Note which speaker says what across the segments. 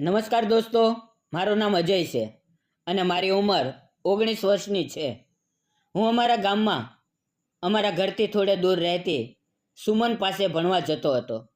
Speaker 1: નમસ્કાર દોસ્તો, મારું નામ અજય છે અને મારી ઉંમર ઓગણીસ વર્ષની છે. હું અમારા ગામમાં, અમારા ઘરથી થોડે દૂર રહેતી સુમન પાસે ભણવા જતો હતો.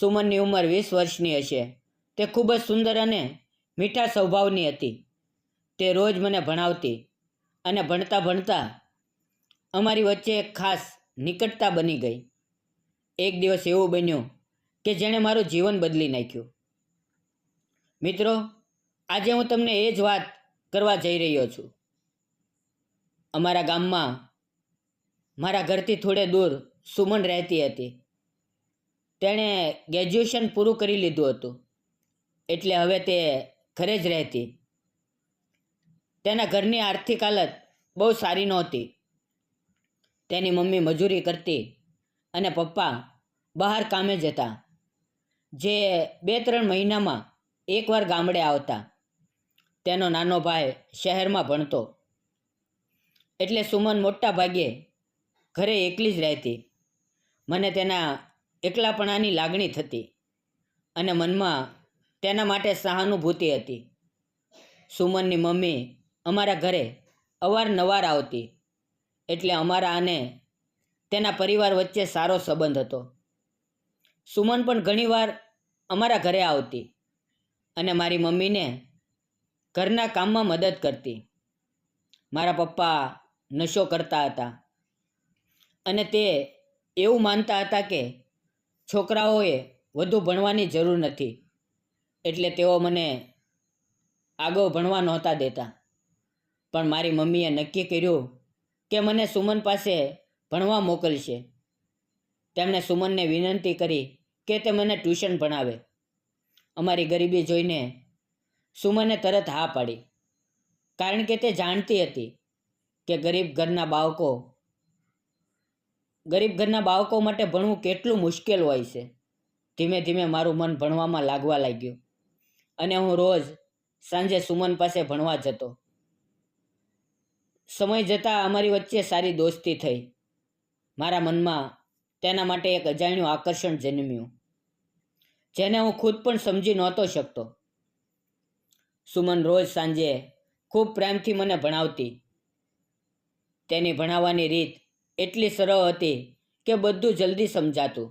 Speaker 1: સુમનની ઉંમર વીસ વર્ષની હશે. તે ખૂબ જ સુંદર અને મીઠા સ્વભાવની હતી. તે રોજ મને ભણાવતી અને ભણતા ભણતા અમારી વચ્ચે એક ખાસ નિકટતા બની ગઈ. એક દિવસ એવું બન્યું કે જેણે મારું જીવન બદલી નાખ્યું. મિત્રો, આજે હું તમને એ જ વાત કરવા જઈ રહ્યો છું. અમારા ગામમાં, મારા ઘરથી થોડે દૂર સુમન રહેતી હતી. તેણે ગ્રેજ્યુએશન પૂરું કરી લીધું હતું. એટલે હવે તે ઘરે જ રહેતી. તેના ઘરની આર્થિક હાલત બહુ સારી નહોતી. તેની મમ્મી મજૂરી કરતી અને પપ્પા બહાર કામે જતા. જે બે ત્રણ મહિનામાં એકવાર ગામડે આવતા, તેનો નાનો ભાઈ શહેરમાં ભણતો. એટલે સુમન મોટા ભાગે ઘરે એકલી જ રહેતી. મને તેના એકલાપણાની લાગણી થતી અને મનમાં તેના માટે સહાનુભૂતિ હતી. સુમનની મમ્મી અમારા ઘરે અવારનવાર આવતી, એટલે અમારા અને તેના પરિવાર વચ્ચે સારો સંબંધ હતો. સુમન પણ ઘણીવાર અમારા ઘરે આવતી. અને મારી મમ્મીને ઘરના કામમાં મદદ કરતી. મારા પપ્પા નશો કરતા હતા. અને તે એવું માનતા હતા કે છોકરાઓએ વધુ ભણવાની જરૂર નથી. એટલે તેઓ મને આગળ ભણવા નહોતા દેતા. પણ મારી મમ્મીએ નક્કી કર્યું કે મને સુમન પાસે ભણવા મોકલશે. તેમણે સુમનને વિનંતી કરી કે તે મને ટ્યુશન ભણાવે. અમારી ગરીબી જોઈને સુમને તરત હા પાડી. કારણ કે તે જાણતી હતી કે ગરીબ ઘરના બાળકો, ગરીબ ઘરના બાળકો માટે ભણવું કેટલું મુશ્કેલ હોય છે. ધીમે ધીમે મારું મન ભણવામાં લાગવા લાગ્યું અને હું રોજ સાંજે સુમન પાસે ભણવા જતો. સમય જતાં અમારી વચ્ચે સારી દોસ્તી થઈ. મારા મનમાં તેના માટે એક અજાણ્યું આકર્ષણ જન્મ્યું. જેને હું ખુદ પણ સમજી નહોતો શકતો. સુમન રોજ સાંજે ખૂબ પ્રેમથી મને ભણાવતી. તેની ભણાવવાની રીત એટલી સરળ હતી કે બધું જલ્દી સમજાતું.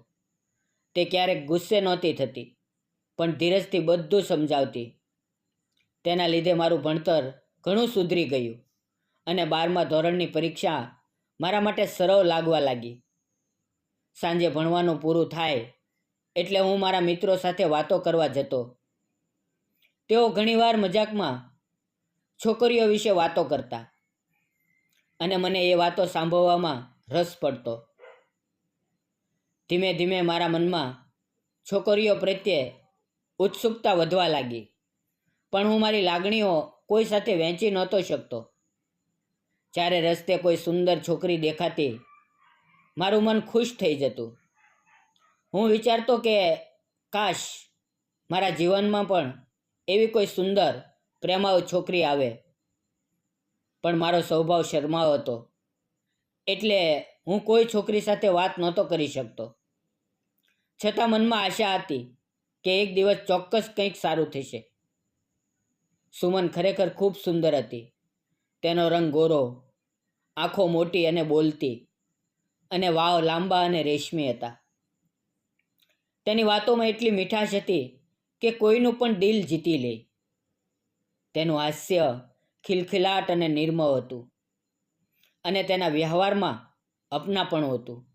Speaker 1: તે ક્યારેક ગુસ્સે નહોતી થતી, પણ ધીરજથી બધું સમજાવતી. તેના લીધે મારું ભણતર ઘણું સુધરી ગયું અને બારમા ધોરણની પરીક્ષા મારા માટે સરળ લાગવા લાગી. સાંજે ભણવાનું પૂરું થાય એટલે હું મારા મિત્રો સાથે વાતો કરવા જતો. તેઓ ઘણીવાર મજાકમાં છોકરીઓ વિશે વાતો કરતા અને મને એ વાતો સાંભળવામાં રસ પડતો. ધીમે ધીમે મારા મનમાં છોકરીઓ પ્રત્યે ઉત્સુકતા વધવા લાગી. પણ હું મારી લાગણીઓ કોઈ સાથે વહેંચી નહોતો શકતો. જ્યારે રસ્તે કોઈ સુંદર છોકરી દેખાતી, મારું મન ખુશ થઈ જતું. હું વિચારતો કે કાશ મારા જીવનમાં પણ એવી કોઈ સુંદર પ્રેમાવ છોકરી આવે. પણ મારો સ્વભાવ શરમાળ હતો. એટલે હું કોઈ છોકરી સાથે વાત નહોતો કરી શકતો. છતાં મનમાં આશા હતી કે એક દિવસ ચોક્કસ કંઈક સારું થશે. સુમન ખરેખર ખૂબ સુંદર હતી. તેનો રંગ ગોરો, આંખો મોટી અને બોલતી, અને વાવ લાંબા અને રેશમી હતા. તેની વાતોમાં એટલી મીઠાશ હતી કે કોઈનું પણ દિલ જીતી લે. તેનું હાસ્ય ખિલખિલાટ અને નિર્મળ હતું અને તેના વ્યવહારમાં અપનાપણું હતું.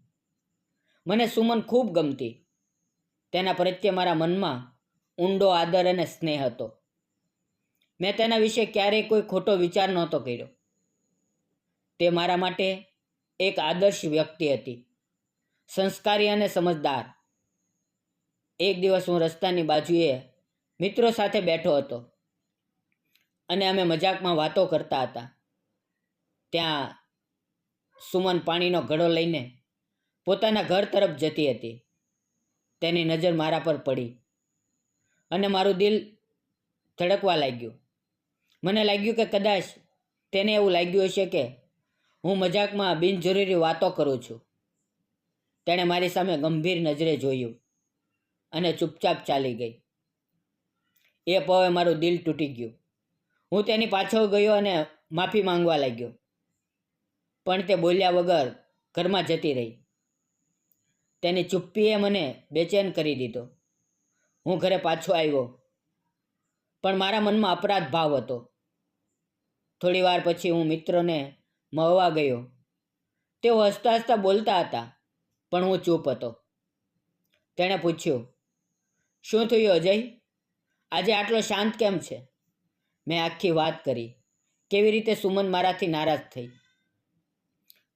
Speaker 1: મને સુમન ખૂબ ગમતી. તેના પ્રત્યે મારા મનમાં ઊંડો આદર અને સ્નેહ હતો. મેં તેના વિશે ક્યારેય કોઈ ખોટો વિચાર નહોતો કર્યો. તે મારા માટે એક આદર્શ વ્યક્તિ હતી. સંસ્કારી અને સમજદાર. એક દિવસ હું રસ્તાની બાજુએ મિત્રો સાથે બેઠો હતો અને અમે મજાકમાં વાતો કરતા હતા. ત્યાં સુમન પાણીનો ઘડો લઈને પોતાના ઘર તરફ જતી હતી. તેની નજર મારા પર પડી અને મારું દિલ ધડકવા લાગ્યું. મને લાગ્યું કે કદાચ તેને એવું લાગ્યું હશે કે હું મજાકમાં બિનજરૂરી વાતો કરું છું. તેણે મારી સામે ગંભીર નજરે જોયું. અને ચૂપચાપ ચાલી ગઈ. એ પવે મારું દિલ તૂટી ગયું. હું તેની પાછળ ગયો અને માફી માંગવા લાગ્યો. પણ તે બોલ્યા વગર ઘરમાં જતી રહી. તેની ચુપ્પીએ મને બેચેન કરી દીધો. હું ઘરે પાછો આવ્યો. પણ મારા મનમાં અપરાધ ભાવ હતો. થોડી વાર પછી હું મિત્રોને મળવા ગયો. તેઓ હસતા હસતા બોલતા હતા, પણ હું ચૂપ હતો. તેણે પૂછ્યું શું થયું અજય? આજે આટલો શાંત કેમ છે? મેં આખી વાત કરી. કેવી રીતે સુમન મારાથી નારાજ થઈ?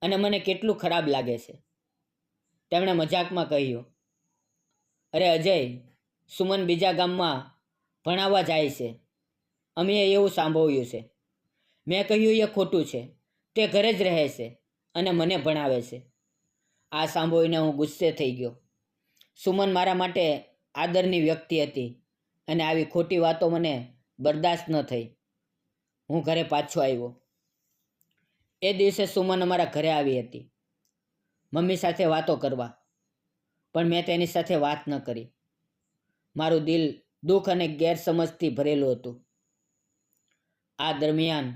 Speaker 1: અને મને કેટલું ખરાબ લાગે છે? તેમણે મજાકમાં કહ્યું, અરે અજય, સુમન બીજા ગામમાં ભણાવવા જાય છે. અમે એવું સાંભળ્યું છે. મેં કહ્યું, એ ખોટું છે. તે ઘરે જ રહે છે અને મને ભણાવે છે. આ સાંભળીને હું ગુસ્સે થઈ ગયો. સુમન મારા માટે આદરની વ્યક્તિ હતી અને આવી ખોટી વાતો મને બરદાસ્ત ન થઈ. હું ઘરે પાછો આવ્યો. એ દિવસે સુમન અમારા ઘરે આવી હતી. મમ્મી સાથે વાતો કરવા, પણ મેં તેની સાથે વાત ન કરી. મારું દિલ દુઃખ અને ગેરસમજથી ભરેલું હતું. આ દરમિયાન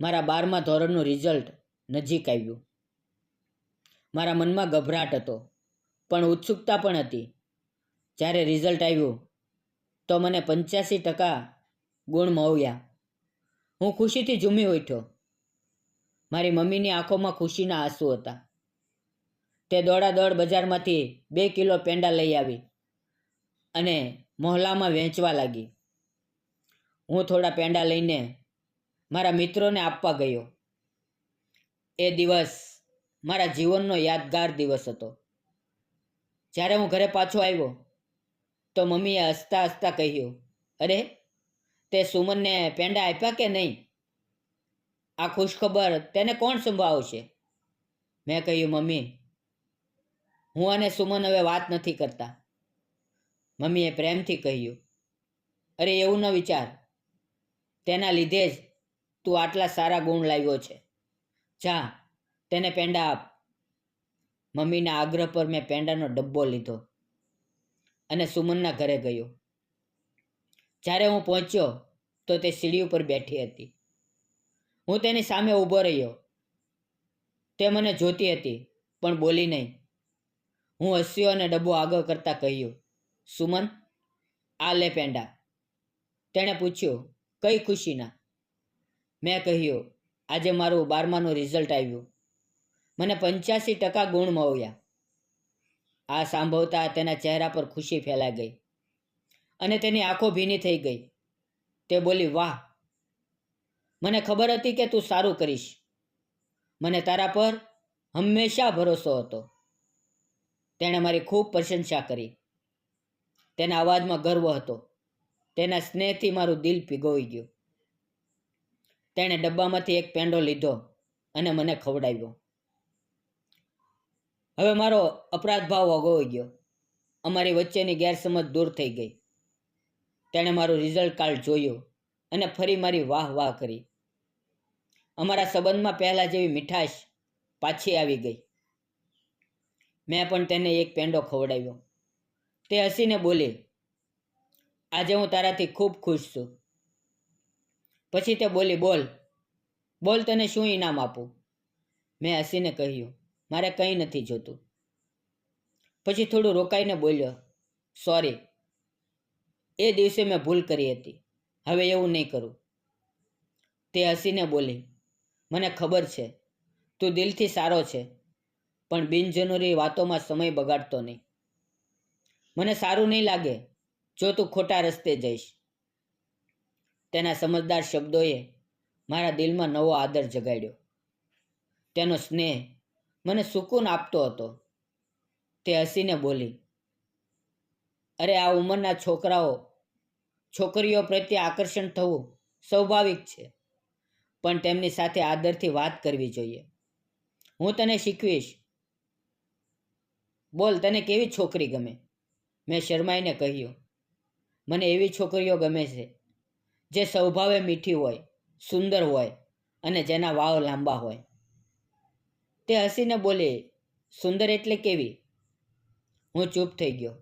Speaker 1: મારા બારમા ધોરણનું રિઝલ્ટ નજીક આવ્યું. મારા મનમાં ગભરાટ હતો, પણ ઉત્સુકતા પણ હતી. જ્યારે રિઝલ્ટ આવ્યું, તો મને પંચ્યાસી ટકા ગુણ મળ્યા હું ખુશીથી ઝૂમી ઉઠ્યો. મારી મમ્મીની આંખોમાં ખુશીના આંસુ હતા. તે દોડાદોડ બજારમાંથી બે કિલો પેંડા લઈ આવી અને મોહલ્લામાં વહેંચવા લાગી. હું થોડા પેંડા લઈને મારા મિત્રોને આપવા ગયો. એ દિવસ મારા જીવનનો યાદગાર દિવસ હતો. જ્યારે હું ઘરે પાછો આવ્યો તો મમ્મીએ હસતા હસતા કહ્યું, અરે, તે સુમનને પેંડા આપ્યા કે નહીં? આ ખુશખબર તેને કોણ સંભાળશે? મેં કહ્યું, મમ્મી, હું અને સુમન હવે વાત નથી કરતા. મમ્મીએ પ્રેમથી કહ્યું, અરે, એવું ન વિચાર. તેના લીધે જ તું આટલા સારા ગુણ લાવ્યો છે. જા, તેને પેંડા આપ. મમ્મીના આગ્રહ પર મેં પેંડાનો ડબ્બો લીધો. અને સુમનના ઘરે ગયો. જ્યારે હું પહોંચ્યો, તો તે સીડી ઉપર બેઠી હતી. હું તેની સામે ઊભો રહ્યો. તે મને જોતી હતી, પણ બોલી નહીં. હું હસ્યો અને ડબ્બો આગળ કરતાં કહ્યું, સુમન, આ લે પેંડા. તેણે પૂછ્યું, કઈ ખુશીના? મેં કહ્યું, આજે મારું બારમાનું રિઝલ્ટ આવ્યું. મને પંચ્યાસી ટકા ગુણ મળ્યા. આ સાંભળતા તેના ચહેરા પર ખુશી ફેલાઈ ગઈ અને તેની આંખો ભીની થઈ ગઈ. તે બોલી, વાહ, મને ખબર હતી કે તું સારું કરીશ. મને તારા પર હંમેશા ભરોસો હતો. તેણે મારી ખૂબ પ્રશંસા કરી. તેના અવાજમાં ગર્વ હતો. તેના સ્નેહથી મારું દિલ પીગોઈ ગયું. તેણે ડબ્બામાંથી એક પેંડો લીધો અને મને ખવડાવ્યો. હવે મારો અપરાધ ભાવ અગોઈ ગયો. અમારી વચ્ચેની ગેરસમજ દૂર થઈ ગઈ. તેણે મારું રિઝલ્ટ કાર્ડ જોયું અને ફરી મારી વાહ વાહ કરી. અમારા સંબંધમાં પહેલાં જેવી મીઠાશ પાછી આવી ગઈ. મેં પણ તેને એક પેંડો ખવડાવ્યો. તે હસીને બોલી, આજે હું તારાથી ખૂબ ખુશ છું. પછી તે બોલી, બોલ બોલ તને શું ઇનામ આપું? મેં હસીને કહ્યું મારે કંઈ નથી જોતું. પછી થોડું રોકાઈને બોલ્યો, સોરી, એ દિવસે મેં ભૂલ કરી હતી. હવે એવું નહીં કરું. તે હસીને બોલી, મને ખબર છે, તું દિલથી સારો છે, પણ બિનજરૂરી વાતોમાં સમય બગાડતો નહીં. મને સારું નહીં લાગે, જો તું ખોટા રસ્તે જઈશ. તેના સમજદાર શબ્દોએ મારા દિલમાં નવો આદર જગાડ્યો. તેનો સ્નેહ મને સુકૂન આપતો હતો. તે હસીને બોલી, અરે, આ ઉંમરના છોકરાઓ, છોકરીઓ પ્રત્યે આકર્ષણ થવું સ્વાભાવિક છે, પણ તેમની સાથે આદરથી વાત કરવી જોઈએ. હું તને શીખવીશ. બોલ, તને કેવી છોકરી ગમે? મેં શરમાઈને કહ્યું, મને એવી છોકરીઓ ગમે છે, જે સ્વભાવે મીઠી હોય, સુંદર હોય અને જેના વાવ લાંબા હોય. તે હસીને બોલી, સુંદર એટલે કેવી? હું ચૂપ થઈ ગયો.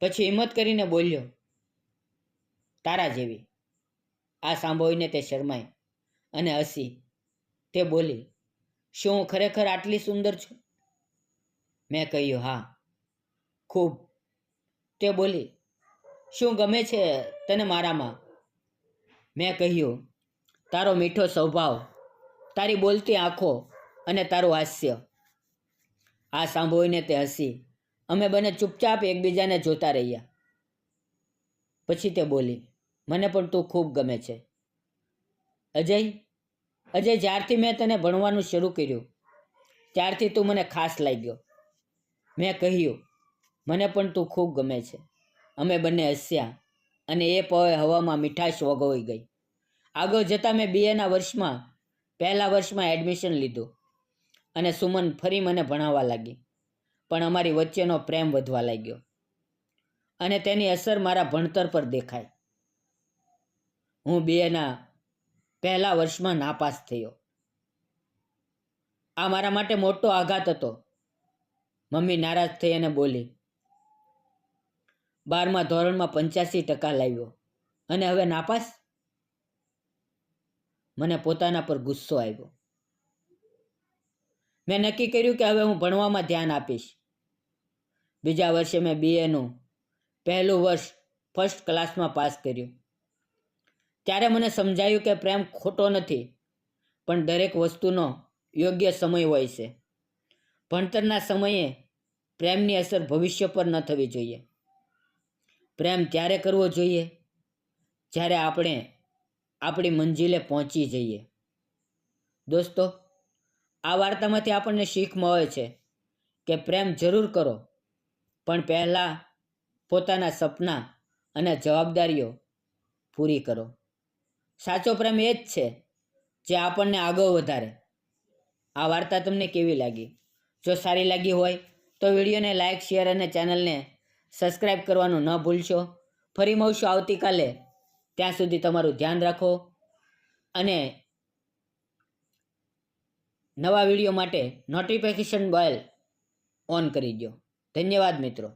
Speaker 1: પછી હિંમત કરીને બોલ્યો, તારા જેવી. આ સાંભળીને તે શરમાઈ અને હસી. તે બોલી, શું હું ખરેખર આટલી સુંદર છું? મેં કહ્યું, હા. ખૂબ. તે બોલી, શું ગમે છે તને મારામાં? મેં કહ્યું, તારો મીઠો સ્વભાવ, તારી બોલતી આંખો અને તારું હાસ્ય. આ સાંભળીને તે હસી. અમે બંને ચૂપચાપ એકબીજાને જોતા રહ્યા. પછી તે બોલી, મને પણ તું ખૂબ ગમે છે. અજય અજય, જ્યારથી મેં તને ભણવાનું શરૂ કર્યું, ત્યારથી તું મને ખાસ લાગ્યો. મેં કહ્યું, મને પણ તું ખૂબ ગમે છે. અમે બંને હસ્યા અને એ પવે હવામાં મીઠાશ વગોઈ ગઈ. આગળ જતાં મેં બીએના વર્ષમાં, પહેલા વર્ષમાં એડમિશન લીધું. અને સુમન ફરી મને ભણાવવા લાગી. પણ અમારી વચ્ચેનો પ્રેમ વધવા લાગ્યો. અને તેની અસર મારા ભણતર પર દેખાય હું બેના પહેલા વર્ષમાં નાપાસ થયો. આ મારા માટે મોટો આઘાત હતો. મમ્મી નારાજ થઈ અને બોલી, બારમા ધોરણમાં પંચ્યાસી ટકા લાવ્યો. અને હવે નાપાસ? મને પોતાના પર ગુસ્સો આવ્યો. મેં નક્કી કર્યું કે હવે હું ભણવામાં ધ્યાન આપીશ. બીજા વર્ષે મેં બીએનું પહેલું વર્ષ ફર્સ્ટ ક્લાસમાં પાસ કર્યું. ત્યારે મને સમજાયું કે પ્રેમ ખોટો નથી, પણ દરેક વસ્તુનો યોગ્ય સમય હોય છે. ભણતરના સમયે પ્રેમની અસર ભવિષ્ય પર ન થવી જોઈએ. પ્રેમ ત્યારે કરવો જોઈએ જ્યારે આપણે આપણી મંજિલે પહોંચી જઈએ. દોસ્તો આ વાર્તામાંથી આપણને શીખ મળે છે કે પ્રેમ જરૂર કરો. પણ પહેલાં પોતાના સપના અને જવાબદારીઓ પૂરી કરો. સાચો પ્રેમ એ જ છે જે આપણને આગળ વધારે. આ વાર્તા તમને કેવી લાગી? જો સારી લાગી હોય તો વિડીયોને લાઇક શેર અને ચેનલને સબસ્ક્રાઈબ કરવાનું ન ભૂલશો. ફરી મળશું આવતીકાલે. ત્યાં સુધી તમારું ધ્યાન રાખો અને નવા વીડિયો માટે નોટિફિકેશન બેલ ઓન કરી દો ધન્યવાદ મિત્રો.